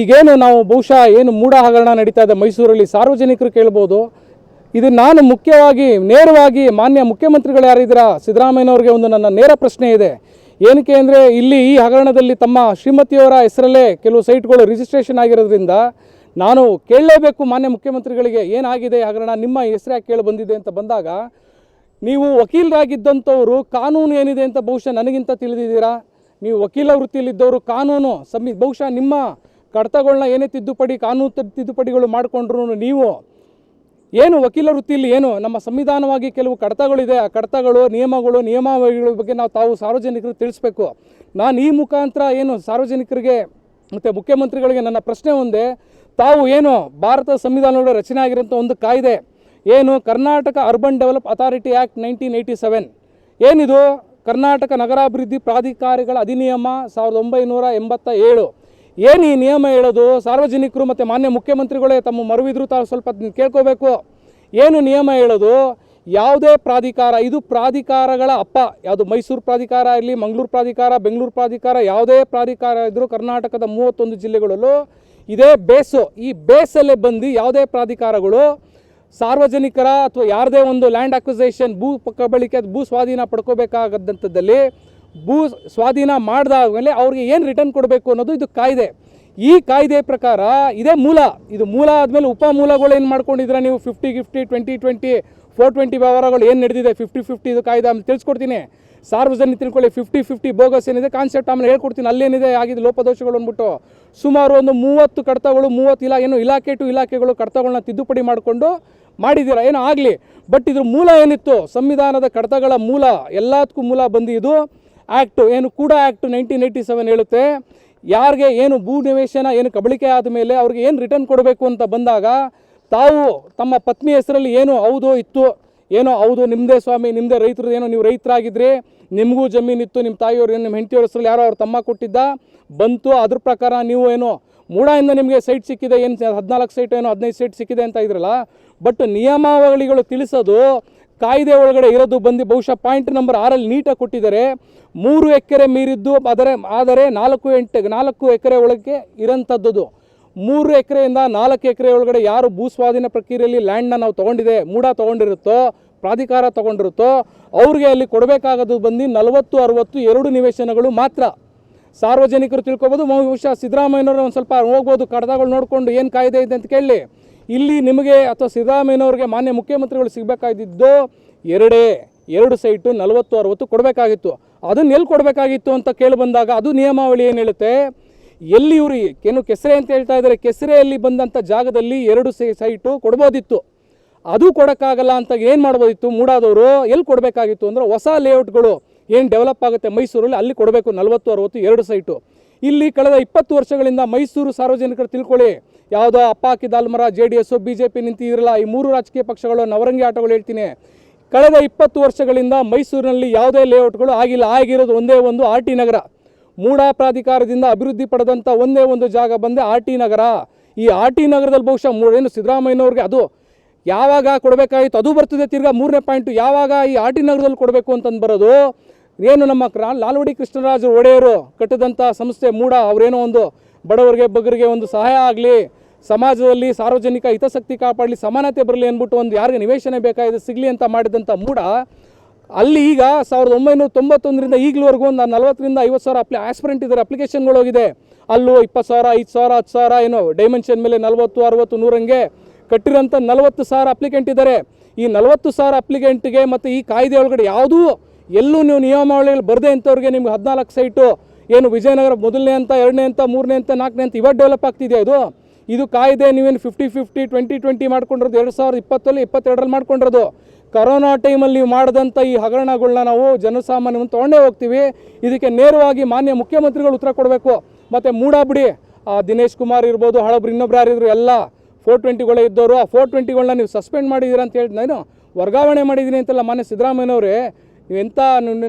ಈಗೇನು ನಾವು ಬಹುಶಃ ಏನು ಮೂಢ ಹಗರಣ ನಡೀತಾ ಇದೆ ಮೈಸೂರಲ್ಲಿ ಸಾರ್ವಜನಿಕರು ಕೇಳ್ಬೋದು. ಇದು ನಾನು ಮುಖ್ಯವಾಗಿ, ನೇರವಾಗಿ ಮಾನ್ಯ ಮುಖ್ಯಮಂತ್ರಿಗಳು ಯಾರಿದ್ದೀರಾ? ಸಿದ್ದರಾಮಯ್ಯನವ್ರಿಗೆ ಒಂದು ನನ್ನ ನೇರ ಪ್ರಶ್ನೆ ಇದೆ. ಏನಕ್ಕೆ ಅಂದರೆ ಇಲ್ಲಿ ಈ ಹಗರಣದಲ್ಲಿ ತಮ್ಮ ಶ್ರೀಮತಿಯವರ ಹೆಸರಲ್ಲೇ ಕೆಲವು ಸೈಟ್ಗಳು ರಿಜಿಸ್ಟ್ರೇಷನ್ ಆಗಿರೋದ್ರಿಂದ ನಾನು ಕೇಳಲೇಬೇಕು ಮಾನ್ಯ ಮುಖ್ಯಮಂತ್ರಿಗಳಿಗೆ ಏನಾಗಿದೆ ಹಗರಣ, ನಿಮ್ಮ ಹೆಸರು ಯಾಕೆ ಕೇಳಿ ಬಂದಿದೆ ಅಂತ ಬಂದಾಗ, ನೀವು ವಕೀಲರಾಗಿದ್ದಂಥವರು ಕಾನೂನು ಏನಿದೆ ಅಂತ ಬಹುಶಃ ನನಗಿಂತ ತಿಳಿದಿದ್ದೀರಾ? ನೀವು ವಕೀಲ ವೃತ್ತಿಯಲ್ಲಿದ್ದವರು ಕಾನೂನು ಸಮಿ ಬಹುಶಃ ನಿಮ್ಮ ಕಡತಗಳನ್ನ ಏನೇ ತಿದ್ದುಪಡಿ, ಕಾನೂನು ತಿದ್ದುಪಡಿಗಳು ಮಾಡಿಕೊಂಡ್ರು ನೀವು ಏನು ವಕೀಲ ವೃತ್ತಿಯಲ್ಲಿ ಏನು? ನಮ್ಮ ಸಂವಿಧಾನವಾಗಿ ಕೆಲವು ಕಡತಗಳಿದೆ ಆ ಕಡತಗಳು ನಿಯಮಗಳು, ನಿಯಮಾವಳಿಗಳ ಬಗ್ಗೆ ನಾವು ತಾವು ಸಾರ್ವಜನಿಕರಿಗೆ ತಿಳಿಸ್ಬೇಕು. ನಾನು ಈ ಮುಖಾಂತರ ಏನು ಸಾರ್ವಜನಿಕರಿಗೆ ಮತ್ತು ಮುಖ್ಯಮಂತ್ರಿಗಳಿಗೆ ನನ್ನ ಪ್ರಶ್ನೆ ಒಂದೇ. ತಾವು ಏನು ಭಾರತ ಸಂವಿಧಾನದ ರಚನೆ ಆಗಿರೋಂಥ ಒಂದು ಕಾಯ್ದೆ, ಏನು Karnataka urban develop authority act nineteen eighty seven ಏನಿದು? ಕರ್ನಾಟಕ ನಗರಾಭಿವೃದ್ಧಿ ಪ್ರಾಧಿಕಾರಿಗಳ ಅಧಿನಿಯಮ ಸಾವಿರದ ಒಂಬೈನೂರ ಎಂಬತ್ತ ಏಳು. ಏನು ಈ ನಿಯಮ ಹೇಳೋದು? ಸಾರ್ವಜನಿಕರು ಮತ್ತು ಮಾನ್ಯ ಮುಖ್ಯಮಂತ್ರಿಗಳೇ ತಮ್ಮ ಮರುವಿದ್ರು ತಾವು ಸ್ವಲ್ಪ ಕೇಳ್ಕೋಬೇಕು. ಏನು ನಿಯಮ ಹೇಳೋದು? ಯಾವುದೇ ಪ್ರಾಧಿಕಾರ ಇದು ಪ್ರಾಧಿಕಾರಗಳ ಅಪ್ಪ, ಯಾವುದು ಮೈಸೂರು ಪ್ರಾಧಿಕಾರ ಇರಲಿ, ಮಂಗಳೂರು ಪ್ರಾಧಿಕಾರ, ಬೆಂಗಳೂರು ಪ್ರಾಧಿಕಾರ, ಯಾವುದೇ ಪ್ರಾಧಿಕಾರ ಇದ್ದರೂ ಕರ್ನಾಟಕದ ಮೂವತ್ತೊಂದು ಜಿಲ್ಲೆಗಳಲ್ಲೂ ಇದೇ ಬೇಸು. ಈ ಬೇಸಲ್ಲೇ ಬಂದು ಯಾವುದೇ ಪ್ರಾಧಿಕಾರಗಳು ಸಾರ್ವಜನಿಕರ ಅಥವಾ ಯಾರದೇ ಒಂದು ಲ್ಯಾಂಡ್ ಅಕ್ವಿಸೇಷನ್, ಭೂ ಕಬಳಿಕೆ, ಭೂ ಸ್ವಾಧೀನ ಪಡ್ಕೋಬೇಕಾಗದಂಥದ್ದಲ್ಲಿ ಭೂ ಸ್ವಾಧೀನ ಮಾಡಿದಾದ್ಮೇಲೆ ಅವ್ರಿಗೆ ಏನು ರಿಟರ್ನ್ ಕೊಡಬೇಕು ಅನ್ನೋದು ಇದು ಕಾಯ್ದೆ. ಈ ಕಾಯ್ದೆ ಪ್ರಕಾರ ಇದೇ ಮೂಲ. ಇದು ಮೂಲ ಆದಮೇಲೆ ಉಪ ಮೂಲಗಳು ಏನು ಮಾಡ್ಕೊಂಡಿದ್ರೆ ನೀವು? Fifty fifty twenty twenty four twenty ವ್ಯವಹಾರಗಳು ಏನು ನಡೆದಿದೆ? ಫಿಫ್ಟಿ ಫಿಫ್ಟಿ ಇದು ಕಾಯ್ದೆ ಆಮೇಲೆ ತಿಳಿಸ್ಕೊಡ್ತೀನಿ. ಸಾರ್ವಜನಿಕ ತಿಳ್ಕೊಳ್ಳಿ ಫಿಫ್ಟಿ ಫಿಫ್ಟಿ ಬೋಗಸ್ ಏನಿದೆ? ಕಾನ್ಸೆಪ್ಟ್ ಆಮೇಲೆ ಹೇಳ್ಕೊಡ್ತೀನಿ. ಅಲ್ಲೇನಿದೆ? ಆಗಿದೆ? ಲೋಪದೋಷಗಳು ಅಂದ್ಬಿಟ್ಟು. ಸುಮಾರು ಒಂದು ಮೂವತ್ತು ಕಡತಗಳು ಮೂವತ್ತು ಇಲ್ಲ ಏನು ಇಲಾಖೆ ಟು ಇಲಾಖೆಗಳು ಕಡತಗಳನ್ನ ತಿದ್ದುಪಡಿ ಮಾಡಿಕೊಂಡು ಮಾಡಿದ್ದೀರಾ? ಏನೋ ಆಗಲಿ. ಬಟ್ ಇದ್ರ ಮೂಲ ಏನಿತ್ತು? ಸಂವಿಧಾನದ ಕಡತಗಳ ಮೂಲ. ಎಲ್ಲದಕ್ಕೂ ಮೂಲ ಬಂದು ಇದು ಆ್ಯಕ್ಟು ಏನು ಕೂಡ ಆ್ಯಕ್ಟು ನೈನ್ಟೀನ್ ಏಯ್ಟಿ ಸೆವೆನ್ ಹೇಳುತ್ತೆ, ಯಾರಿಗೆ ಏನು ಭೂ ನಿವೇಶನ, ಏನು ಕಬಳಿಕೆ ಆದ ಮೇಲೆ ಅವ್ರಿಗೆ ಏನು ರಿಟರ್ನ್ ಕೊಡಬೇಕು ಅಂತ ಬಂದಾಗ, ತಾವು ತಮ್ಮ ಪತ್ನಿ ಹೆಸರಲ್ಲಿ ಏನು ಹೌದು ಇತ್ತು, ಏನೋ ಹೌದು ನಿಮ್ಮದೇ ಸ್ವಾಮಿ ನಿಮ್ಮದೇ ರೈತರು ಏನೋ ನೀವು ರೈತರಾಗಿದ್ರಿ, ನಿಮಗೂ ಜಮೀನಿತ್ತು ನಿಮ್ಮ ತಾಯಿಯವರು ಏನು, ನಿಮ್ಮ ಹೆಂಡತಿಯವ್ರ ಹೆಸರಲ್ಲಿ ಯಾರೋ ಅವ್ರ ತಮ್ಮ ಕೊಟ್ಟಿದ್ದ, ಬಂತು, ಅದ್ರ ಪ್ರಕಾರ ನೀವು ಏನು ಮೂಡಾಯಿಂದ ನಿಮಗೆ ಸೈಟ್ ಸಿಕ್ಕಿದೆ, ಏನು ಹದಿನಾಲ್ಕು ಸೈಟ್, ಏನೋ ಹದಿನೈದು ಸೈಟ್ ಸಿಕ್ಕಿದೆ ಅಂತ ಇದ್ರಲ್ಲ, ಬಟ್ ನಿಯಮಾವಳಿಗಳು ತಿಳಿಸೋದು ಕಾಯ್ದೆ ಒಳಗಡೆ ಇರೋದು ಬಂದು ಬಹುಶಃ ಪಾಯಿಂಟ್ ನಂಬರ್ ಆರಲ್ಲಿ ನೀಟಾಗಿ ಕೊಟ್ಟಿದ್ದಾರೆ. ಮೂರು ಎಕರೆ ಮೀರಿದ್ದು, ಆದರೆ ಆದರೆ ನಾಲ್ಕು ಎಂಟು, ನಾಲ್ಕು ಎಕರೆ ಒಳಗೆ ಇರೋಂಥದ್ದು ಮೂರು ಎಕರೆಯಿಂದ ನಾಲ್ಕು ಎಕರೆ ಒಳಗಡೆ ಯಾರು ಭೂ ಸ್ವಾಧೀನ ಪ್ರಕ್ರಿಯೆಯಲ್ಲಿ ಲ್ಯಾಂಡ್ನ ನಾವು ತೊಗೊಂಡಿದೆ, ಮೂಡ ತೊಗೊಂಡಿರುತ್ತೋ, ಪ್ರಾಧಿಕಾರ ತೊಗೊಂಡಿರುತ್ತೋ, ಅವ್ರಿಗೆ ಅಲ್ಲಿ ಕೊಡಬೇಕಾಗೋದು ಬಂದು ನಲವತ್ತು, ಅರವತ್ತು ಎರಡು ನಿವೇಶನಗಳು ಮಾತ್ರ. ಸಾರ್ವಜನಿಕರು ತಿಳ್ಕೊಬೋದು, ಬಹುಶಃ ಸಿದ್ದರಾಮಯ್ಯನವರು ಒಂದು ಸ್ವಲ್ಪ ಹೋಗ್ಬೋದು, ಕಡತಗಳು ನೋಡಿಕೊಂಡು ಏನು ಕಾಯ್ದೆ ಇದೆ ಅಂತ ಕೇಳಿ. ಇಲ್ಲಿ ನಿಮಗೆ ಅಥವಾ ಸಿದ್ದರಾಮಯ್ಯನವ್ರಿಗೆ ಮಾನ್ಯ ಮುಖ್ಯಮಂತ್ರಿಗಳು ಸಿಗಬೇಕಾಗಿದ್ದು ಎರಡೇ, ಎರಡು ಸೈಟು ನಲವತ್ತು, ಅರವತ್ತು ಕೊಡಬೇಕಾಗಿತ್ತು. ಅದನ್ನು ಎಲ್ಲಿ ಕೊಡಬೇಕಾಗಿತ್ತು ಅಂತ ಕೇಳಿ ಬಂದಾಗ ಅದು ನಿಯಮಾವಳಿ ಏನು ಹೇಳುತ್ತೆ? ಎಲ್ಲಿ ಇವರು ಏನು ಕೆಸರೆ ಅಂತ ಹೇಳ್ತಾ ಇದ್ದಾರೆ, ಕೆಸರೆಯಲ್ಲಿ ಬಂದಂಥ ಜಾಗದಲ್ಲಿ ಎರಡು ಸೈಟು ಕೊಡ್ಬೋದಿತ್ತು. ಅದು ಕೊಡೋಕ್ಕಾಗಲ್ಲ ಅಂತ ಏನು ಮಾಡ್ಬೋದಿತ್ತು? ಮೂಡಾದವರು ಎಲ್ಲಿ ಕೊಡಬೇಕಾಗಿತ್ತು ಅಂದ್ರೆ ಹೊಸ ಲೇಔಟ್ಗಳು ಏನು ಡೆವಲಪ್ ಆಗುತ್ತೆ ಮೈಸೂರಲ್ಲಿ ಅಲ್ಲಿ ಕೊಡಬೇಕು, ನಲವತ್ತು, ಅರವತ್ತು ಎರಡು ಸೈಟು. ಇಲ್ಲಿ ಕಳೆದ ಇಪ್ಪತ್ತು ವರ್ಷಗಳಿಂದ ಮೈಸೂರು ಸಾರ್ವಜನಿಕರು ತಿಳ್ಕೊಳ್ಳಿ. ಯಾವುದೋ ಅಪ್ಪಾಕಿ ದಾಲ್ಮರ, J D S B J P ಈ ಮೂರು ರಾಜಕೀಯ ಪಕ್ಷಗಳು ನವರಂಗಿ ಆಟಗಳು ಹೇಳ್ತೀನಿ. ಕಳೆದ ಇಪ್ಪತ್ತು ವರ್ಷಗಳಿಂದ ಮೈಸೂರಿನಲ್ಲಿ ಯಾವುದೇ ಲೇಔಟ್ಗಳು ಆಗಿಲ್ಲ. ಆಗಿರೋದು ಒಂದೇ ಒಂದು ಆರ್ ಟಿ ನಗರ. ಮೂಡಾ ಪ್ರಾಧಿಕಾರದಿಂದ ಅಭಿವೃದ್ಧಿ ಪಡೆದಂಥ ಒಂದೇ ಒಂದು ಜಾಗ ಬಂದೆ ಆರ್ ಟಿ ನಗರ. ಈ ಆರ್ ಟಿ ನಗರದಲ್ಲಿ ಬಹುಶಃ ಏನು ಸಿದ್ದರಾಮಯ್ಯನವ್ರಿಗೆ ಅದು ಯಾವಾಗ ಕೊಡಬೇಕಾಗಿತ್ತು ಅದು ಬರ್ತದೆ ತಿರ್ಗಾ ಮೂರನೇ ಪಾಯಿಂಟು. ಯಾವಾಗ ಈ ಆರ್ ಟಿ ನಗರದಲ್ಲಿ ಕೊಡಬೇಕು ಅಂತಂದು ಬರೋದು? ಏನು ನಮ್ಮ ಕ್ರಾ ಲಾಲ್ವಡಿ ಕೃಷ್ಣರಾಜ ಒಡೆಯರು ಕಟ್ಟಿದಂಥ ಸಂಸ್ಥೆ ಮೂಡ, ಅವರೇನೋ ಒಂದು ಬಡವರಿಗೆ, ಬಗ್ಗರಿಗೆ ಒಂದು ಸಹಾಯ ಆಗಲಿ, ಸಮಾಜದಲ್ಲಿ ಸಾರ್ವಜನಿಕ ಹಿತಾಸಕ್ತಿ ಕಾಪಾಡಲಿ, ಸಮಾನತೆ ಬರಲಿ ಅಂದ್ಬಿಟ್ಟು ಒಂದು ಯಾರಿಗೆ ನಿವೇಶನ ಬೇಕಾಗಿದೆ, ಸಿಗಲಿ ಅಂತ ಮಾಡಿದಂಥ ಮೂಡ, ಅಲ್ಲಿ ಈಗ ಸಾವಿರದ ಒಂಬೈನೂರ ತೊಂಬತ್ತೊಂದರಿಂದ ಈಗಲವರೆಗೂ ಒಂದು ನಲ್ವತ್ತರಿಂದ ಐವತ್ತು ಸಾವಿರ ಅಪ್ಲಿ ಆಸ್ಪಿರೆಂಟ್ ಇದ್ದಾರೆ ಅಪ್ಲಿಕೇಶನ್ಗಳು ಹೋಗಿದೆ. ಅಲ್ಲೂ ಇಪ್ಪತ್ತು ಸಾವಿರ, ಐದು ಸಾವಿರ, ಹತ್ತು ಸಾವಿರ, ಏನು ಡೈಮೆನ್ಷನ್ ಮೇಲೆ ನಲವತ್ತು, ಅರವತ್ತು, ನೂರಂಗೆ ಕಟ್ಟಿರೋಂಥ ನಲವತ್ತು ಸಾವಿರ ಅಪ್ಲಿಕೆಂಟ್ ಇದ್ದಾರೆ. ಈ ನಲವತ್ತು ಸಾವಿರ ಅಪ್ಲಿಕೆಂಟ್ಗೆ ಮತ್ತು ಈ ಕಾಯ್ದೆ ಒಳಗಡೆ ಯಾವುದೂ ಎಲ್ಲೂ ನೀವು ನಿಯಮಾವಳಿಗಳು ಬರದೆ ಅಂಥವ್ರಿಗೆ ನಿಮ್ಗೆ ಹದಿನಾಲ್ಕು ಸೈಟು, ಏನು ವಿಜಯನಗರ ಮೊದಲನೇ ಅಂತ, ಎರಡನೇ ಅಂತ, ಮೂರನೇ ಅಂತ, ನಾಲ್ಕನೇ ಅಂತ ಇವಾಗ ಡೆವಲಪ್ ಆಗ್ತಿದೆ ಇದು? ಇದು ಕಾಯ್ದೆ ನೀವೇನು ಫಿಫ್ಟಿ ಫಿಫ್ಟಿ ಟ್ವೆಂಟಿ ಟ್ವೆಂಟಿ ಮಾಡ್ಕೊಂಡಿರೋದು, ಎರಡು ಸಾವಿರದ ಇಪ್ಪತ್ತಲ್ಲಿ, ಇಪ್ಪತ್ತೆರಡರಲ್ಲಿ ಮಾಡ್ಕೊಂಡಿರೋದು. ಕರೋನಾ ಟೈಮಲ್ಲಿ ನೀವು ಮಾಡಿದಂಥ ಈ ಹಗರಣಗಳನ್ನ ನಾವು ಜನಸಾಮಾನ್ಯವನ್ನು ತೊಗೊಂಡೇ ಹೋಗ್ತೀವಿ. ಇದಕ್ಕೆ ನೇರವಾಗಿ ಮಾನ್ಯ ಮುಖ್ಯಮಂತ್ರಿಗಳು ಉತ್ತರ ಕೊಡಬೇಕು. ಮತ್ತು ಮೂಡಾಬಿಡಿ, ಆ ದಿನೇಶ್ ಕುಮಾರ್ ಇರ್ಬೋದು, ಹಳಬ್ರು ಇನ್ನೊಬ್ರು ಯಾರಿದ್ರು, ಎಲ್ಲ ಫೋರ್ ಟ್ವೆಂಟಿಗಳೇ ಇದ್ದವರು ಆ ಫೋರ್ ಟ್ವೆಂಟಿಗಳನ್ನ ನೀವು ಸಸ್ಪೆಂಡ್ ಮಾಡಿದ್ದೀರಾ ಅಂತ ಹೇಳಿ, ನಾನು ವರ್ಗಾವಣೆ ಮಾಡಿದ್ದೀನಿ ಅಂತೆಲ್ಲ ಮಾನ್ಯ ಸಿದ್ದರಾಮಯ್ಯನವರೇ ಎಂಥ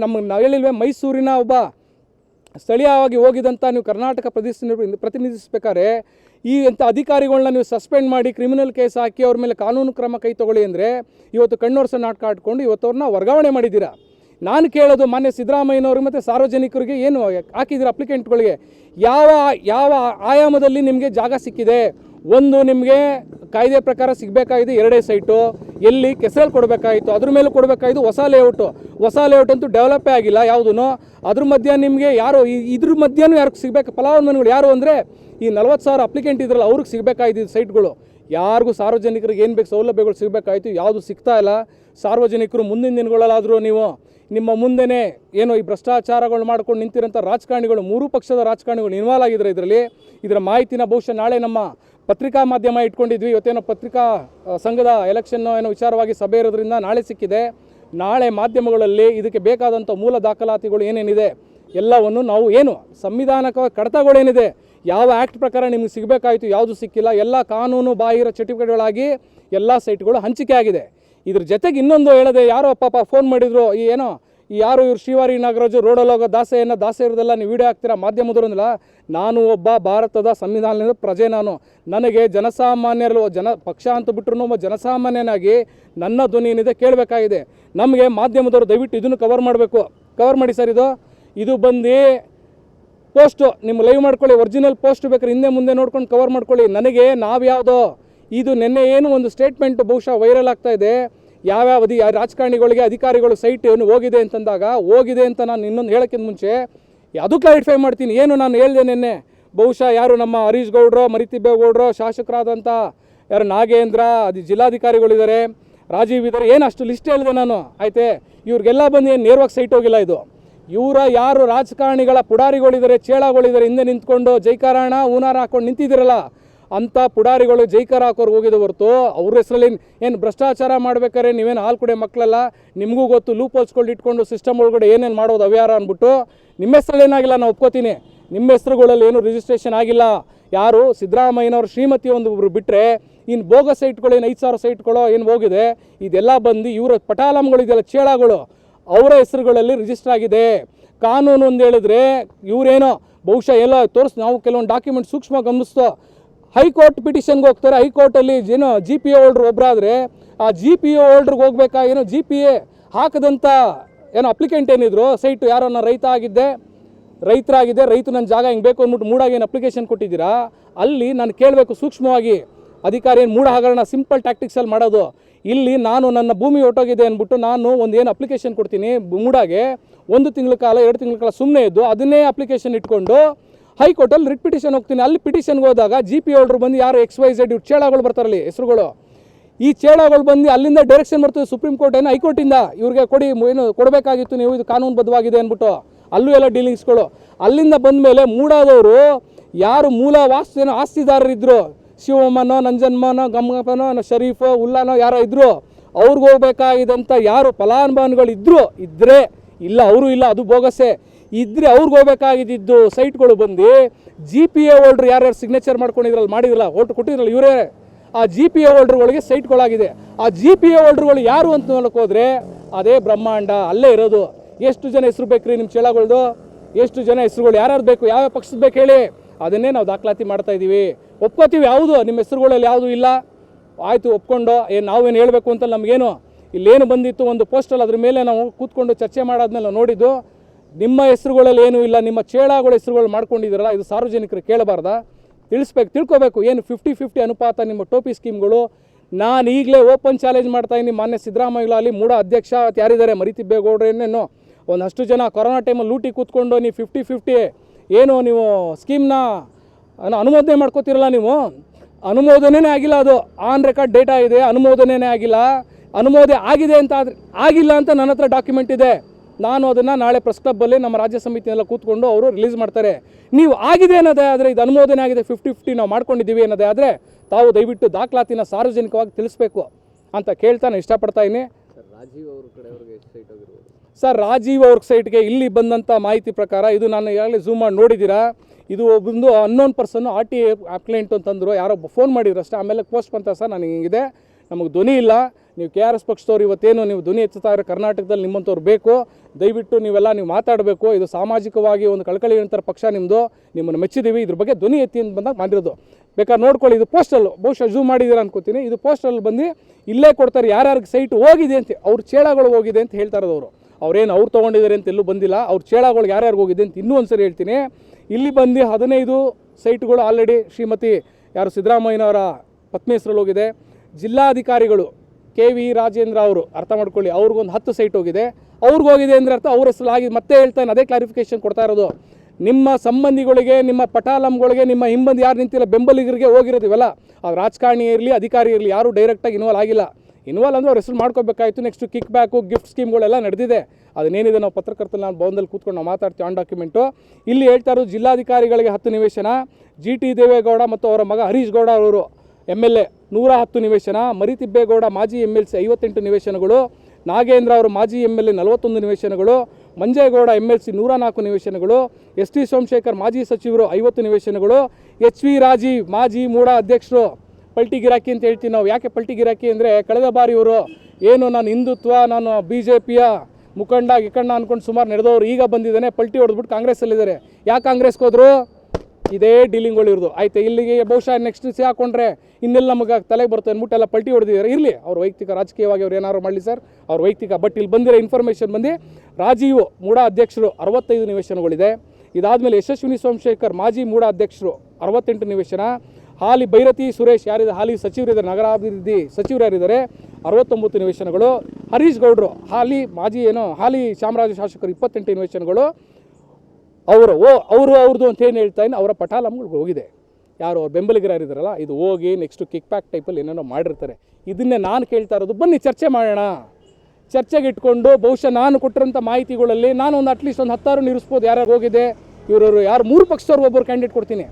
ನಮ್ಮ ನಾವು ಹೇಳಿಲ್ವೇ ಮೈಸೂರಿನ ಒಬ್ಬ ಸ್ಥಳೀಯವಾಗಿ ಹೋಗಿದಂಥ ನೀವು ಕರ್ನಾಟಕ ಪ್ರದೇಶ ಪ್ರತಿನಿಧಿಸಬೇಕಾದ್ರೆ ಈ ಅಂಥ ಅಧಿಕಾರಿಗಳನ್ನ ನೀವು ಸಸ್ಪೆಂಡ್ ಮಾಡಿ ಕ್ರಿಮಿನಲ್ ಕೇಸ್ ಹಾಕಿ ಅವ್ರ ಮೇಲೆ ಕಾನೂನು ಕ್ರಮ ಕೈ ತೊಗೊಳ್ಳಿ ಅಂದರೆ ಇವತ್ತು ಕಣ್ಣೋರ್ಸ ನಾಟಕ ಆಡ್ಕೊಂಡು ಇವತ್ತು ಅವ್ರನ್ನ ವರ್ಗಾವಣೆ ಮಾಡಿದ್ದೀರಾ? ನಾನು ಕೇಳೋದು ಮಾನ್ಯ ಸಿದ್ದರಾಮಯ್ಯನವ್ರಿಗೆ ಮತ್ತು ಸಾರ್ವಜನಿಕರಿಗೆ ಏನು ಹಾಕಿದ್ದೀರ ಅಪ್ಲಿಕೆಂಟ್ಗಳಿಗೆ ಯಾವ ಯಾವ ಆಯಾಮದಲ್ಲಿ ನಿಮಗೆ ಜಾಗ ಸಿಕ್ಕಿದೆ? ಒಂದು ನಿಮಗೆ ಕಾಯ್ದೆ ಪ್ರಕಾರ ಸಿಗಬೇಕಾಗಿದೆ ಎರಡೇ ಸೈಟು. ಎಲ್ಲಿ ಕೆಸರಲ್ಲಿ ಕೊಡಬೇಕಾಯಿತು, ಅದ್ರ ಮೇಲೂ ಕೊಡಬೇಕಾಯಿತು, ಹೊಸ ಲೇಔಟು ಹೊಸ ಲೇಔಟ್ ಅಂತೂ ಡೆವಲಪೇ ಆಗಿಲ್ಲ ಯಾವುದೂ ಅದ್ರ ಮಧ್ಯ ನಿಮಗೆ ಯಾರು ಇದ್ರ ಮಧ್ಯನೂ ಯಾರಿಗೆ ಸಿಗಬೇಕು, ಫಲಾನುಭವಿಗಳು ಯಾರು ಅಂದರೆ ಈ ನಲ್ವತ್ತು ಸಾವಿರ ಅಪ್ಲಿಕೆಂಟ್ ಇದ್ರಲ್ಲ, ಅವ್ರಿಗೆ ಸಿಗಬೇಕಾಯ್ತು ಸೈಟ್ಗಳು. ಯಾರಿಗೂ ಸಾರ್ವಜನಿಕರಿಗೆ ಏನು ಬೇಕು ಸೌಲಭ್ಯಗಳು ಸಿಗಬೇಕಾಯಿತು, ಯಾವುದು ಸಿಗ್ತಾ ಇಲ್ಲ. ಸಾರ್ವಜನಿಕರು ಮುಂದಿನ ದಿನಗಳಲ್ಲಾದರೂ ನೀವು ನಿಮ್ಮ ಮುಂದೆನೇ ಏನೋ ಈ ಭ್ರಷ್ಟಾಚಾರಗಳು ಮಾಡ್ಕೊಂಡು ನಿಂತಿರೋಂಥ ರಾಜಕಾರಣಿಗಳು, ಮೂರು ಪಕ್ಷದ ರಾಜಕಾರಣಿಗಳು ಇನ್ವಾಲ್ವ್ ಆಗಿದ್ದಾರೆ ಇದರಲ್ಲಿ. ಇದರ ಮಾಹಿತಿನ ಬಹುಶಃ ನಾಳೆ ನಮ್ಮ ಪತ್ರಿಕಾ ಮಾಧ್ಯಮ ಇಟ್ಕೊಂಡಿದ್ವಿ. ಇವತ್ತೇನೋ ಪತ್ರಿಕಾ ಸಂಘದ ಎಲೆಕ್ಷನ್ ಏನೋ ವಿಚಾರವಾಗಿ ಸಭೆ ಇರೋದ್ರಿಂದ ನಾಳೆ ಸಿಕ್ಕಿದೆ. ನಾಳೆ ಮಾಧ್ಯಮಗಳಲ್ಲಿ ಇದಕ್ಕೆ ಬೇಕಾದಂಥ ಮೂಲ ದಾಖಲಾತಿಗಳು ಏನೇನಿದೆ, ಎಲ್ಲವನ್ನು ನಾವು ಏನು ಸಂವಿಧಾನಕ ಕಡತಗಳೇನಿದೆ, ಯಾವ ಆ್ಯಕ್ಟ್ ಪ್ರಕಾರ ನಿಮ್ಗೆ ಸಿಗಬೇಕಾಯಿತು, ಯಾವುದು ಸಿಕ್ಕಿಲ್ಲ, ಎಲ್ಲ ಕಾನೂನು ಬಾಹಿರ ಚಟುವಟಿಕೆಗಳಾಗಿ ಎಲ್ಲ ಸೈಟ್ಗಳು ಹಂಚಿಕೆ ಆಗಿದೆ. ಇದ್ರ ಜೊತೆಗೆ ಇನ್ನೊಂದು ಹೇಳದೆ ಯಾರೋ ಪಾಪ ಫೋನ್ ಮಾಡಿದ್ರು, ಈ ಏನೋ ಯಾರು ಇವ್ರು ಶ್ರೀವಾರಿ ನಾಗರಾಜು ರೋಡಲ್ಲಿ ಹೋಗೋ ದಾಸೆಯನ್ನು ದಾಸೆ ಇರೋದೆಲ್ಲ ನೀವು ವಿಡಿಯೋ ಹಾಕ್ತೀರಾ? ಮಾಧ್ಯಮದವರು ಅಂದಿಲ್ಲ ನಾನು ಒಬ್ಬ ಭಾರತದ ಸಂವಿಧಾನದ ಪ್ರಜೆ ನಾನು. ನನಗೆ ಜನಸಾಮಾನ್ಯರು ಜನ ಪಕ್ಷ ಅಂತ ಬಿಟ್ಟರು ಒಬ್ಬ ಜನಸಾಮಾನ್ಯನಾಗಿ ನನ್ನ ಧ್ವನಿ ಏನಿದೆ ಕೇಳಬೇಕಾಗಿದೆ. ನಮಗೆ ಮಾಧ್ಯಮದವರು ದಯವಿಟ್ಟು ಇದನ್ನು ಕವರ್ ಮಾಡಬೇಕು. ಕವರ್ ಮಾಡಿ ಸರ್ ಇದು. ಇದು ಬಂದು ಪೋಸ್ಟು ನಿಮ್ಮ ಲೈವ್ ಮಾಡ್ಕೊಳ್ಳಿ ಒರಿಜಿನಲ್ ಪೋಸ್ಟ್ ಬೇಕಾದ್ರೆ ಹಿಂದೆ ಮುಂದೆ ನೋಡ್ಕೊಂಡು ಕವರ್ ಮಾಡ್ಕೊಳ್ಳಿ. ನನಗೆ ನಾವು ಯಾವುದೋ ಇದು ನಿನ್ನೆ ಏನು ಒಂದು ಸ್ಟೇಟ್ಮೆಂಟ್ ಬಹುಶಃ ವೈರಲ್ ಆಗ್ತಾ ಇದೆ. ಯಾವ್ಯಾವ ಅಧಿ ರಾಜಕಾರಣಿಗಳಿಗೆ ಅಧಿಕಾರಿಗಳು ಸೈಟ್ ಏನು ಹೋಗಿದೆ ಅಂತಂದಾಗ, ಹೋಗಿದೆ ಅಂತ ನಾನು ಇನ್ನೊಂದು ಹೇಳೋಕ್ಕಿಂತ ಮುಂಚೆ ಅದು ಕ್ಲಾರಿಫೈ ಮಾಡ್ತೀನಿ. ಏನು ನಾನು ಹೇಳಿದೆ ನಿನ್ನೆ? ಬಹುಶಃ ಯಾರು ನಮ್ಮ ಹರೀಶ್ ಗೌಡ್ರು ಮರಿತಿಬ್ಬೇಗೌಡರು ಶಾಸಕರಾದಂಥ ಯಾರು ನಾಗೇಂದ್ರ ಅದು ಜಿಲ್ಲಾಧಿಕಾರಿಗಳಿದ್ದಾರೆ, ರಾಜೀವ್ ಇದ್ದಾರೆ, ಏನು ಅಷ್ಟು ಲಿಸ್ಟ್ ಹೇಳಿದೆ ನಾನು? ಆಯ್ತೆ? ಇವ್ರಿಗೆಲ್ಲ ಬಂದು ಏನು ನೇರವಾಗಿ ಸೈಟ್ ಹೋಗಿಲ್ಲ ಇದು? ಇವರ ಯಾರು ರಾಜಕಾರಣಿಗಳ ಪುಡಾರಿಗಳಿದ್ದಾರೆ, ಚೇಳಗಳಿದ್ದಾರೆ, ಹಿಂದೆ ನಿಂತ್ಕೊಂಡು ಜೈಕಾರಣ, ಹೂನಾರ ಹಾಕೊಂಡು ನಿಂತಿದ್ದೀರಲ್ಲ? ಅಂಥ ಪುಡಾರಿಗಳು ಜೈಕಾರ ಹಾಕೋರು ಹೋಗಿದ್ದು ಹೊರತು, ಅವ್ರ ಹೆಸರಲ್ಲಿ ಏನು ಭ್ರಷ್ಟಾಚಾರ ಮಾಡ್ಬೇಕಾದ್ರೆ ನೀವೇನು ಹಾಲು ಕುಡಿಯೋ ಮಕ್ಕಳೆಲ್ಲ ನಿಮಗೂ ಗೊತ್ತು ಲೂಪ್ ಹೊಲ್ಸ್ಕೊಂಡು ಇಟ್ಕೊಂಡು ಸಿಸ್ಟಮ್ ಒಳಗಡೆ ಏನೇನು ಮಾಡೋದು ಅವ್ಯಾರ ಅಂದ್ಬಿಟ್ಟು, ನಿಮ್ಮ ಹೆಸರಲ್ಲಿ ಏನಾಗಿಲ್ಲ ನಾನು ಒಪ್ಕೋತೀನಿ. ನಿಮ್ಮ ಹೆಸರುಗಳಲ್ಲಿ ಏನು ರಿಜಿಸ್ಟ್ರೇಷನ್ ಆಗಿಲ್ಲ. ಯಾರು? ಸಿದ್ದರಾಮಯ್ಯನವ್ರ ಶ್ರೀಮತಿ ಒಂದು ಒಬ್ಬರು ಬಿಟ್ಟರೆ ಇನ್ನು ಬೋಗ ಸೈಟ್ಗಳು ಏನು ಐದು ಸಾವಿರ ಸೈಟ್ಗಳು ಏನು ಹೋಗಿದೆ, ಇದೆಲ್ಲ ಬಂದು ಇವರ ಪಟಾಲಮ್ಗಳಿದೆಯಲ್ಲ ಚೇಳಗಳು, ಅವರ ಹೆಸರುಗಳಲ್ಲಿ ರಿಜಿಸ್ಟರ್ ಆಗಿದೆ. ಕಾನೂನು ಒಂದು ಹೇಳಿದ್ರೆ ಇವರೇನೋ, ಬಹುಶಃ ಎಲ್ಲ ತೋರಿಸ್, ನಾವು ಕೆಲವೊಂದು ಡಾಕ್ಯುಮೆಂಟ್ ಸೂಕ್ಷ್ಮ ಗಮನಿಸ್ತೋ ಹೈಕೋರ್ಟ್ ಪಿಟಿಷನ್ಗೆ ಹೋಗ್ತಾರೆ. ಹೈಕೋರ್ಟಲ್ಲಿ ಏನೋ ಜಿ ಪಿ ಎ ಹೋಲ್ಡ್ರ್ ಒಬ್ಬರಾದರೆ ಆ ಜಿ ಪಿ ಎ ಹೋಲ್ಡ್ರಿಗೆ ಹೋಗ್ಬೇಕಾ, ಏನೋ ಜಿ ಪಿ ಎ ಹಾಕದಂಥ ಏನೋ ಅಪ್ಲಿಕೆಂಟ್ ಏನಿದ್ರು ಸೈಟು ಯಾರೋ ರೈತ ಆಗಿದ್ದೆ ರೈತರಾಗಿದೆ ರೈತ ನನ್ನ ಜಾಗ ಹಿಂಗೆ ಬೇಕು ಅಂದ್ಬಿಟ್ಟು ಮೂಡಾಗಿ ಏನು ಅಪ್ಲಿಕೇಶನ್ ಕೊಟ್ಟಿದ್ದೀರಾ? ಅಲ್ಲಿ ನಾನು ಕೇಳಬೇಕು ಸೂಕ್ಷ್ಮವಾಗಿ. ಅಧಿಕಾರಿ ಏನು ಮೂಡ ಹಗರಣ ಸಿಂಪಲ್ ಟ್ಯಾಕ್ಟಿಕ್ಸಲ್ಲಿ ಮಾಡೋದು. ಇಲ್ಲಿ ನಾನು ನನ್ನ ಭೂಮಿ ಹೊಟ್ಟೋಗಿದೆ ಅಂದ್ಬಿಟ್ಟು ನಾನು ಒಂದು ಏನು ಅಪ್ಲಿಕೇಶನ್ ಕೊಡ್ತೀನಿ, ಮೂಡಾಗೆ ಒಂದು ತಿಂಗಳ ಕಾಲ, ಎರಡು ತಿಂಗಳ ಕಾಲ ಸುಮ್ಮನೆ ಇದ್ದು ಅದನ್ನೇ ಅಪ್ಲಿಕೇಶನ್ ಇಟ್ಕೊಂಡು ಹೈಕೋರ್ಟಲ್ಲಿ ರಿಟ್ ಪಿಟಿಷನ್ ಹೋಗ್ತೀನಿ. ಅಲ್ಲಿ ಪಿಟಿಷನ್ಗೆ ಹೋದಾಗ ಜಿ ಪಿ ಹೋಲ್ಡ್ರು ಬಂದು ಯಾರು ಎಕ್ಸ್ ವೈ ಝೆಡ್ ಇವ್ರು ಚೇಳಗಳು ಬರ್ತಾರಲ್ಲಿ ಹೆಸರುಗಳು. ಈ ಚೇಳಗಳು ಬಂದು ಅಲ್ಲಿಂದ ಡೈರೆಕ್ಷನ್ ಬರ್ತದೆ ಸುಪ್ರೀಂ ಕೋರ್ಟ್ ಏನು? ಹೈಕೋರ್ಟಿಂದ ಇವ್ರಿಗೆ ಕೊಡಿ, ಏನು ಕೊಡಬೇಕಾಗಿತ್ತು ನೀವು? ಇದು ಕಾನೂನುಬದ್ಧವಾಗಿದೆ ಅಂದ್ಬಿಟ್ಟು ಅಲ್ಲೂ ಎಲ್ಲ ಡೀಲಿಂಗ್ಸ್ಗಳು ಅಲ್ಲಿಂದ ಬಂದ ಮೇಲೆ ಮೂಡಾದವರು ಯಾರು ಮೂಲ ಏನೋ? ಆಸ್ತಿದಾರರಿದ್ದರು ಶಿವಮ್ಮನೋ, ನಂಜನ್ಮನೋ ಗಮ್ಮಪ್ಪನೋ ಶರೀಫೋ ಉಲ್ಲಾನೋ ಯಾರೋ ಇದ್ದರು ಅವ್ರಿಗೆ ಹೋಗ್ಬೇಕಾಗಿದ್ದಂಥ ಯಾರು ಫಲಾನುಭವಿಗಳು ಇದ್ದರೆ ಇಲ್ಲ, ಅವರು ಇಲ್ಲ, ಅದು ಬೋಗಸೆ. ಇದ್ರೆ ಅವ್ರಿಗೆ ಹೋಗ್ಬೇಕಾಗಿದ್ದು ಸೈಟ್ಗಳು ಬಂದು ಜಿ ಪಿ ಎ ಹೋಲ್ಡ್ರ್ ಯಾರ್ಯಾರು ಸಿಗ್ನೇಚರ್ ಮಾಡ್ಕೊಂಡಿದ್ರಲ್ಲ, ಮಾಡಿದ್ರಲ್ಲ ಓಟ್ ಕೊಟ್ಟಿದ್ರಲ್ಲ ಇವರೇ. ಆ ಜಿ ಪಿ ಎ ಹೋಲ್ಡ್ರ್ಗಳಿಗೆ ಸೈಟ್ಗಳಾಗಿದೆ. ಆ ಜಿ ಪಿ ಎ ಹೋಲ್ಡ್ರ್ಗಳು ಯಾರು ಅಂತ ನೋಡಕ್ಕೆ ಹೋದ್ರೆ ಅದೇ ಬ್ರಹ್ಮಾಂಡ, ಅಲ್ಲೇ ಇರೋದು. ಎಷ್ಟು ಜನ ಹೆಸರು ಬೇಕ್ರಿ ನಿಮ್ಮ ಚೇಳಗಳ್ದು? ಎಷ್ಟು ಜನ ಹೆಸರುಗಳು, ಯಾರ್ಯಾರು ಬೇಕು ಯಾವ ಪಕ್ಷದ ಬೇಕು ಹೇಳಿ. ಅದನ್ನೇ ನಾವು ದಾಖಲಾತಿ ಮಾಡ್ತಾ ಇದ್ದೀವಿ ಒಪ್ಕೋತೀವಿ ಯಾವುದು ನಿಮ್ಮ ಹೆಸರುಗಳಲ್ಲಿ ಯಾವುದೂ ಇಲ್ಲ. ಆಯಿತು, ಒಪ್ಕೊಂಡು ಏನು ನಾವೇನು ಹೇಳಬೇಕು ಅಂತ ನಮಗೇನು? ಇಲ್ಲೇನು ಬಂದಿತ್ತು ಒಂದು ಪೋಸ್ಟಲ್ಲಿ ಅದ್ರ ಮೇಲೆ ನಾವು ಕೂತ್ಕೊಂಡು ಚರ್ಚೆ ನಾವು ನೋಡಿದ್ದು. ನಿಮ್ಮ ಹೆಸರುಗಳಲ್ಲಿ ಏನೂ ಇಲ್ಲ, ನಿಮ್ಮ ಚೇಳಾಗಳ ಹೆಸರುಗಳು ಮಾಡ್ಕೊಂಡಿದ್ದೀರಲ್ಲ, ಇದು ಸಾರ್ವಜನಿಕರು ಕೇಳಬಾರ್ದ? ತಿಳಿಸ್ಬೇಕು, ತಿಳ್ಕೋಬೇಕು, ಏನು ಫಿಫ್ಟಿ ಫಿಫ್ಟಿ ಅನುಪಾತ ನಿಮ್ಮ ಟೋಪಿ ಸ್ಕೀಮ್ಗಳು? ನಾನು ಈಗಲೇ ಓಪನ್ ಚಾಲೆಂಜ್ ಮಾಡ್ತಾ ಇದ್ದೀನಿ, ಮಾನ್ಯ ಸಿದ್ದರಾಮಯ್ಯ ಮೂಡ ಅಧ್ಯಕ್ಷ ಯಾರಿದ್ದಾರೆ ಮರಿತಿಬ್ಬೇಗೌಡ್ರೇನೇನು ಒಂದಷ್ಟು ಜನ ಕೊರೋನಾ ಟೈಮಲ್ಲಿ ಲೂಟಿ ಕೂತ್ಕೊಂಡು ನೀವು ಫಿಫ್ಟಿ ಫಿಫ್ಟಿ ಏನು ನೀವು ಸ್ಕೀಮ್ನ ಅನು- ಅನುಮೋದನೆ ಮಾಡ್ಕೋತಿರಲ್ಲ ನೀವು? ಅನುಮೋದನೆನೇ ಆಗಿಲ್ಲ ಅದು. ಆನ್ ರೆಕಾರ್ಡ್ ಡೇಟಾ ಇದೆ, ಅನುಮೋದನೆನೇ ಆಗಿಲ್ಲ. ಅನುಮೋದನೆ ಆಗಿದೆ ಅಂತ ಆದರೆ, ಆಗಿಲ್ಲ ಅಂತ ನನ್ನ ಹತ್ರ ಡಾಕ್ಯುಮೆಂಟ್ ಇದೆ. ನಾನು ಅದನ್ನು ನಾಳೆ ಪ್ರೆಸ್ ಕ್ಲಬ್ಬಲ್ಲಿ ನಮ್ಮ ರಾಜ್ಯ ಸಮಿತಿನೆಲ್ಲ ಕೂತ್ಕೊಂಡು ಅವರು ರಿಲೀಸ್ ಮಾಡ್ತಾರೆ. ನೀವು ಆಗಿದೆ ಅನ್ನೋದೇ ಆದರೆ ಇದು ಅನುಮೋದನೆ ಆಗಿದೆ ಫಿಫ್ಟಿ ಫಿಫ್ಟಿ ನಾವು ಮಾಡ್ಕೊಂಡಿದ್ದೀವಿ ಅನ್ನೋದೇ ಆದರೆ ತಾವು ದಯವಿಟ್ಟು ದಾಖಲಾತಿನ ಸಾರ್ವಜನಿಕವಾಗಿ ತಿಳಿಸ್ಬೇಕು ಅಂತ ಕೇಳ್ತಾ ನಾನು ಇಷ್ಟಪಡ್ತಾ ಇದ್ದೀನಿ. ಸರ್ ರಾಜೀವ್ ಅವ್ರ ಸೈಟ್ಗೆ ಇಲ್ಲಿ ಬಂದಂಥ ಮಾಹಿತಿ ಪ್ರಕಾರ ಇದು ನಾನು ಈಗಾಗಲೇ ಝೂಮ್ ಮಾಡಿ ನೋಡಿದ್ದೀರಾ? ಇದು ಒಬ್ಬಂದು ಅನ್ನೋನ್ ಪರ್ಸನ್ನು ಆರ್ ಟಿ ಅಪ್ಲೇಂಟ್ ಅಂತಂದರು ಯಾರೋ ಫೋನ್ ಮಾಡಿದ್ರು ಅಷ್ಟೇ ಆಮೇಲೆ ಪೋಸ್ಟ್ ಬಂತ ಸರ್ ನನಗೆ ಹಿಂಗಿದೆ. ನಮಗೆ ಧ್ವನಿ ಇಲ್ಲ. ನೀವು ಕೆ ಆರ್ ಎಸ್ ಪಕ್ಷದವ್ರು ಇವತ್ತೇನು ನೀವು ಧ್ವನಿ ಹೆಚ್ಚುತ್ತಾ ಇರೋ ಕರ್ನಾಟಕದಲ್ಲಿ ನಿಮ್ಮಂಥವ್ರು ಬೇಕು, ದಯವಿಟ್ಟು ನೀವೆಲ್ಲ ನೀವು ಮಾತಾಡಬೇಕು. ಇದು ಸಾಮಾಜಿಕವಾಗಿ ಒಂದು ಕಳಕಳಿ ಅಂತರ ಪಕ್ಷ ನಿಮ್ಮದು ನಿಮ್ಮನ್ನು ಮೆಚ್ಚಿದ್ದೀವಿ. ಇದ್ರ ಬಗ್ಗೆ ಧ್ವನಿ ಎತ್ತಿ ಅಂತ ಬಂದಾಗ ಮಾಡಿರೋದು ಬೇಕಾದ್ರೆ ನೋಡ್ಕೊಳ್ಳಿ, ಇದು ಪೋಸ್ಟಲ್ಲು ಬಹುಶಃ ಝೂಮ್ ಮಾಡಿದ್ದೀರಾ ಅನ್ಕೋತೀನಿ. ಇದು ಪೋಸ್ಟಲ್ಲಿ ಬಂದು ಇಲ್ಲೇ ಕೊಡ್ತಾರೆ, ಯಾರ್ಯಾರಿಗೆ ಸೈಟ್ ಹೋಗಿದೆ ಅಂತ, ಅವ್ರ ಚೇಳಗಳು ಹೋಗಿದೆ ಅಂತ ಹೇಳ್ತಾ ಇರೋದು ಅವರು. ಅವ್ರೇನು ಅವ್ರು ತೊಗೊಂಡಿದ್ದಾರೆ ಅಂತ ಎಲ್ಲೂ ಬಂದಿಲ್ಲ. ಅವ್ರ ಚೇಳಗಳು ಯಾರ್ಯಾರು ಹೋಗಿದೆ ಅಂತ ಇನ್ನೂ ಒಂದು ಸರಿ ಹೇಳ್ತೀನಿ. ಇಲ್ಲಿ ಬಂದು ಹದಿನೈದು ಸೈಟ್ಗಳು ಆಲ್ರೆಡಿ ಶ್ರೀಮತಿ ಯಾರು ಸಿದ್ದರಾಮಯ್ಯನವರ ಪತ್ನಿ ಹೆಸರಲ್ಲಿ ಹೋಗಿದೆ. ಜಿಲ್ಲಾಧಿಕಾರಿಗಳು ಕೆ ವಿ ರಾಜೇಂದ್ರ ಅವರು, ಅರ್ಥ ಮಾಡ್ಕೊಳ್ಳಿ, ಅವ್ರಿಗೊಂದು ಹತ್ತು ಸೈಟ್ ಹೋಗಿದೆ. ಅವ್ರಿಗೆ ಹೋಗಿದೆ ಅಂದರೆ ಅರ್ಥ, ಅವ್ರ ಹೆಸರು ಆಗಿ ಮತ್ತೆ ಹೇಳ್ತಾನೆ ಅದೇ ಕ್ಲಾರಿಫಿಕೇಶನ್ ಕೊಡ್ತಾ ಇರೋದು. ನಿಮ್ಮ ಸಂಬಂಧಿಗಳಿಗೆ, ನಿಮ್ಮ ಪಟಾಲಂಗಳಿಗೆ, ನಿಮ್ಮ ಹಿಂಬಂದಿ ಯಾರು ನಿಂತಿಲ್ಲ, ಬೆಂಬಲಿಗರಿಗೆ ಹೋಗಿರೋದು ಅದು ರಾಜಕಾರಣಿ ಇರಲಿ, ಅಧಿಕಾರಿ ಇರಲಿ, ಯಾರೂ ಡೈರೆಕ್ಟಾಗಿ ಇನ್ವಾಲ್ ಆಗಿಲ್ಲ. ಇನ್ವಾಲ್ ಅಂದರೆ ಅವ್ರ ಹೆಸರು ಮಾಡ್ಕೋಬೇಕಾಯ್ತು ನೆಕ್ಸ್ಟ್ ಕಿಕ್ ಬ್ಯಾಕು ಗಿಫ್ಟ್ ಸ್ಕೀಮ್ಗಳೆಲ್ಲ ನಡೆದಿದೆ. ಅದನ್ನೇನಿದೆ ನಾವು ಪತ್ರಕರ್ತರು ನಾನು ಭವನದಲ್ಲಿ ಕೂತ್ಕೊಂಡು ನಾವು ಮಾತಾಡ್ತೀವಿ ಆನ್ ಡಾಕ್ಯುಮೆಂಟು ಇಲ್ಲಿ ಹೇಳ್ತಾ ಇರೋದು ಜಿಲ್ಲಾಧಿಕಾರಿಗಳಿಗೆ ಹತ್ತು ನಿವೇಶನ ಜಿ ಟಿ ದೇವೇಗೌಡ ಮತ್ತು ಅವರ ಮಗ ಹರೀಶ್ ಗೌಡ ಅವರು. ಎಂ ಎಲ್ ಎ ನೂರ ಹತ್ತು ನಿವೇಶನ ಮರಿತಿಬ್ಬೇಗೌಡ ಮಾಜಿ ಎಂ ಎಲ್ ಸಿ ಐವತ್ತೆಂಟು ನಿವೇಶನಗಳು, ನಾಗೇಂದ್ರ ಅವರು ಮಾಜಿ ಎಂ ಎಲ್ ಎ ನಲವತ್ತೊಂದು ನಿವೇಶನಗಳು, ಮಂಜೇಗೌಡ ಎಂ ಎಲ್ ಸಿ ನೂರ ನಾಲ್ಕು ನಿವೇಶನಗಳು, ಎಸ್ ಟಿ ಸೋಮಶೇಖರ್ ಮಾಜಿ ಸಚಿವರು ಐವತ್ತು ನಿವೇಶನಗಳು, ಎಚ್ ವಿ ರಾಜೀವ್ ಮಾಜಿ ಮೂಡ ಅಧ್ಯಕ್ಷರು ಪಲ್ಟಿ ಗಿರಾಕಿ ಅಂತ ಹೇಳ್ತೀವಿ ನಾವು. ಯಾಕೆ ಪಲ್ಟಿ ಗಿರಾಕಿ ಅಂದರೆ ಕಳೆದ ಬಾರಿ ಇವರು ಏನು ನಾನು ಹಿಂದುತ್ವ, ನಾನು ಬಿ ಜೆ ಪಿಯ ಮುಖಂಡ, ಗಿಖಂಡ ಅಂದ್ಕೊಂಡು ಸುಮಾರು ನಡೆದವರು ಈಗ ಬಂದಿದ್ದಾನೆ, ಪಲ್ಟಿ ಹೊಡೆದ್ಬಿಟ್ಟು ಕಾಂಗ್ರೆಸ್ಸಲ್ಲಿದ್ದಾರೆ. ಯಾಕೆ ಕಾಂಗ್ರೆಸ್ಗೆ ಹೋದ್ರು? ಇದೇ ಡೀಲಿಂಗ್ಗಳು ಇರೋದು. ಆಯ್ತು, ಇಲ್ಲಿಗೆ ಬಹುಶಃ ನೆಕ್ಸ್ಟ್ ಸಿ ಹಾಕೊಂಡ್ರೆ ಇನ್ನೆಲ್ಲ ನಮಗೆ ತಲೆಗೆ ಬರುತ್ತೆ ಅಂದ್ಬಿಟ್ಟು ಎಲ್ಲ ಪಲ್ಟಿ ಹೊಡೆದಿದ್ದಾರೆ. ಇರಲಿ, ಅವ್ರ ವೈಯಕ್ತಿಕ ರಾಜಕೀಯವಾಗಿ ಅವ್ರು ಏನಾದ್ರು ಮಾಡಲಿ ಸರ್. ಅವ್ರ ವೈಯಕ್ತಿಕ ಬಟ್ ಇಲ್ಲಿ ಬಂದಿರೋ ಇನ್ಫಾರ್ಮೇಷನ್ ಬಂದು ರಾಜೀವ್ ಮೂಡ ಅಧ್ಯಕ್ಷರು ಅರವತ್ತೈದು ನಿವೇಶನಗಳಿದೆ. ಇದಾದಮೇಲೆ ಯಶಸ್ವಿನಿ ಸೋಮಶೇಖರ್ ಮಾಜಿ ಮೂಡ ಅಧ್ಯಕ್ಷರು ಅರವತ್ತೆಂಟು ನಿವೇಶನ. ಹಾಲಿ ಭೈರತಿ, ಸುರೇಶ್ ಯಾರಿದೆ ಹಾಲಿ ಸಚಿವರಿದ್ದಾರೆ ನಗರಾಭಿವೃದ್ಧಿ ಸಚಿವರು ಯಾರಿದ್ದಾರೆ? ಅರವತ್ತೊಂಬತ್ತು ನಿವೇಶನಗಳು. ಹರೀಶ್ ಗೌಡ್ರು ಹಾಲಿ ಮಾಜಿ ಏನು ಹಾಲಿ ಚಾಮರಾಜ ಶಾಸಕರು ಇಪ್ಪತ್ತೆಂಟು ನಿವೇಶನಗಳು. ಅವರು, ಓ, ಅವರು ಅವ್ರದ್ದು ಅಂತ ಏನು ಹೇಳ್ತಾ ಅವರ ಪಟಾಲಮ್ಗಳು ಹೋಗಿದೆ. ಯಾರು ಅವ್ರ ಬೆಂಬಲಿಗರು ಯಾರಿದ್ದಾರಲ್ಲ ಇದು ಹೋಗಿ ನೆಕ್ಸ್ಟು ಕಿಕ್ ಪ್ಯಾಕ್ ಟೈಪಲ್ಲಿ ಏನೇನೋ ಮಾಡಿರ್ತಾರೆ. ಇದನ್ನೇ ನಾನು ಕೇಳ್ತಾ ಇರೋದು, ಬನ್ನಿ ಚರ್ಚೆ ಮಾಡೋಣ. ಚರ್ಚೆಗೆ ಇಟ್ಕೊಂಡು, ಬಹುಶಃ ನಾನು ಕೊಟ್ಟಿರೋಂಥ ಮಾಹಿತಿಗಳಲ್ಲಿ ನಾನು ಒಂದು ಅಟ್ಲೀಸ್ಟ್ ಒಂದು ಹತ್ತಾರು ನಿಲ್ಲಿಸ್ಬೋದು, ಯಾರ್ಯಾರು ಹೋಗಿದೆ, ಇವರವರು ಯಾರು, ಮೂರು ಪಕ್ಷದವ್ರು ಒಬ್ಬರು ಕ್ಯಾಂಡಿಡೇಟ್ ಕೊಡ್ತೀನಿ.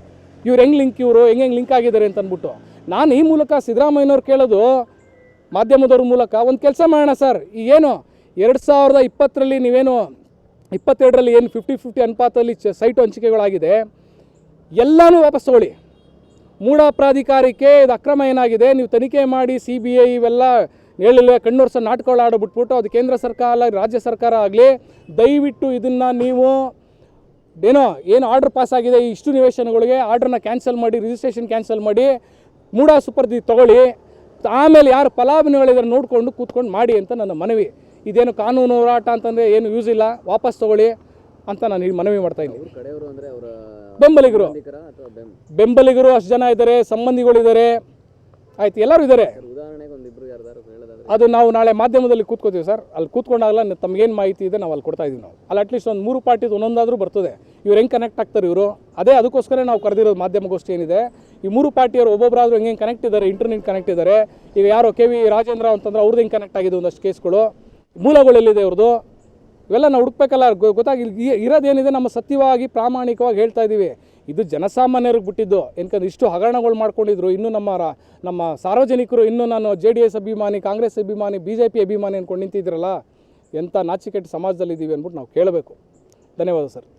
ಇವ್ರು ಹೆಂಗೆ ಲಿಂಕ್ ಇವರು, ಹೆಂಗೆ ಹೆಂಗೆ ಲಿಂಕ್ ಆಗಿದ್ದಾರೆ ಅಂತ ಅಂದ್ಬಿಟ್ಟು ನಾನು ಈ ಮೂಲಕ ಸಿದ್ದರಾಮಯ್ಯನವ್ರು ಕೇಳೋದು, ಮಾಧ್ಯಮದವ್ರ ಮೂಲಕ ಒಂದು ಕೆಲಸ ಮಾಡೋಣ ಸರ್ ಏನು, ಎರಡು ಸಾವಿರದ ಇಪ್ಪತ್ತರಲ್ಲಿ ನೀವೇನು ಇಪ್ಪತ್ತೆರಡರಲ್ಲಿ ಏನು ಫಿಫ್ಟಿ ಫಿಫ್ಟಿ ಅನುಪಾತದಲ್ಲಿ ಸೈಟು ಹಂಚಿಕೆಗಳಾಗಿದೆ, ಎಲ್ಲನೂ ವಾಪಸ್ ತಗೊಳ್ಳಿ. ಮೂಢ ಪ್ರಾಧಿಕಾರಕ್ಕೆ ಇದು ಅಕ್ರಮ ಏನಾಗಿದೆ, ನೀವು ತನಿಖೆ ಮಾಡಿ ಸಿ ಬಿ ಐ ಇವೆಲ್ಲ ಹೇಳಿಲ್ಲ ಕಣ್ಣೊರ್ಸ ನಾಟಕಗಳು ಆಡಬಿಟ್ಬಿಟ್ಟು ಅದು ಕೇಂದ್ರ ಸರ್ಕಾರ ರಾಜ್ಯ ಸರ್ಕಾರ ಆಗಲಿ, ದಯವಿಟ್ಟು ಇದನ್ನು ನೀವು ಏನೋ, ಏನು ಆರ್ಡ್ರ್ ಪಾಸ್ ಆಗಿದೆ ಇಷ್ಟು ನಿವೇಶನಗಳಿಗೆ ಆರ್ಡ್ರನ್ನ ಕ್ಯಾನ್ಸಲ್ ಮಾಡಿ, ರಿಜಿಸ್ಟ್ರೇಷನ್ ಕ್ಯಾನ್ಸಲ್ ಮಾಡಿ, ಮೂಢ ಸುಪರ್ದಿ ತಗೊಳ್ಳಿ. ಆಮೇಲೆ ಯಾರು ಫಲಾನುಭವಿಗಳಿದ್ದಾರೆ ನೋಡಿಕೊಂಡು ಕೂತ್ಕೊಂಡು ಮಾಡಿ ಅಂತ ನನ್ನ ಮನವಿ. ಇದೇನು ಕಾನೂನು ಹೋರಾಟ ಅಂತಂದರೆ ಏನು ಯೂಸ್ ಇಲ್ಲ ವಾಪಸ್ ತಗೊಳ್ಳಿ ಅಂತ ನಾನು ಈಗ ಮನವಿ ಮಾಡ್ತಾ ಇದ್ದೀನಿ. ಬೆಂಬಲಿಗರು. ಬೆಂಬಲಿಗರು ಅಷ್ಟು ಜನ ಇದ್ದಾರೆ ಸಂಬಂಧಿಗಳಿದ್ದಾರೆ ಆಯ್ತು ಎಲ್ಲರೂ ಇದ್ದಾರೆ. ಅದು ನಾವು ನಾಳೆ ಮಾಧ್ಯಮದಲ್ಲಿ ಕೂತ್ಕೋತೀವಿ ಸರ್. ಅಲ್ಲಿ ಕೂತ್ಕೊಂಡಾಗಲ್ಲ ತಮಗೇನು ಮಾಹಿತಿ ಇದೆ ನಾವು ಅಲ್ಲಿ ಕೊಡ್ತಾ ಇದೀವಿ ನಾವು. ಅಲ್ಲಿ ಅಟ್ಲೀಸ್ಟ್ ಒಂದು ಮೂರು ಪಾರ್ಟಿದು ಒಂದೊಂದಾದರೂ ಬರ್ತದೆ. ಇವ್ರು ಹೆಂಗೆ ಕನೆಕ್ಟ್ ಆಗ್ತಾರೆ ಇವರು? ಅದೇ ಅದಕ್ಕೋಸ್ಕರ ನಾವು ಕರೆದಿರೋದು ಮಾಧ್ಯಮಗೋಷ್ಠಿ ಏನಿದೆ. ಈ ಮೂರು ಪಾರ್ಟಿಯವರು ಒಬ್ಬೊಬ್ಬರಾದ್ರೂ ಹೆಂಗೆ ಕನೆಕ್ಟ್ ಇದ್ದಾರೆ ಇಂಟರ್ನೆಟ್ ಕನೆಕ್ಟ್ ಇದ್ದಾರೆ. ಈಗ ಯಾರೋ ಕೆ ವಿ ರಾಜೇಂದ್ರ ಅಂತಂದ್ರೆ ಅವ್ರದ್ದು ಹೆಂಗೆ ಕನೆಕ್ಟ್ ಆಗಿದೆ ಒಂದಷ್ಟು ಕೇಸ್ಗಳು ಮೂಲಗಳೆಲ್ಲಿದೆ ಅವ್ರದ್ದು ಇವೆಲ್ಲ ನಾವು ಹುಡುಕ್ಬೇಕಲ್ಲ ಗೊತ್ತಾಗಿ ಇರೋದೇನಿದೆ ನಮ್ಮ ಸತ್ಯವಾಗಿ, ಪ್ರಾಮಾಣಿಕವಾಗಿ ಹೇಳ್ತಾ ಇದ್ದೀವಿ ಇದು ಜನಸಾಮಾನ್ಯರಿಗೆ ಬಿಟ್ಟಿದ್ದು ಏನ್ಕಂದ್ರೆ ಇಷ್ಟು ಹಗರಣಗಳು ಮಾಡ್ಕೊಂಡಿದ್ರು. ಇನ್ನು ನಮ್ಮ ನಮ್ಮ ಸಾರ್ವಜನಿಕರು, ಇನ್ನೂ ನಾನು ಜೆ ಡಿ ಎಸ್ ಅಭಿಮಾನಿ, ಕಾಂಗ್ರೆಸ್ ಅಭಿಮಾನಿ, ಬಿ ಜೆ ಪಿ ಅಭಿಮಾನಿ ಅಂದ್ಕೊಂಡು ನಿಂತಿದ್ರಲ್ಲ ಎಂಥ ನಾಚಿಕೆಟ್ಟು ಸಮಾಜದಲ್ಲಿದ್ದೀವಿ ಅಂದ್ಬಿಟ್ಟು ನಾವು ಕೇಳಬೇಕು. ಧನ್ಯವಾದ ಸರ್.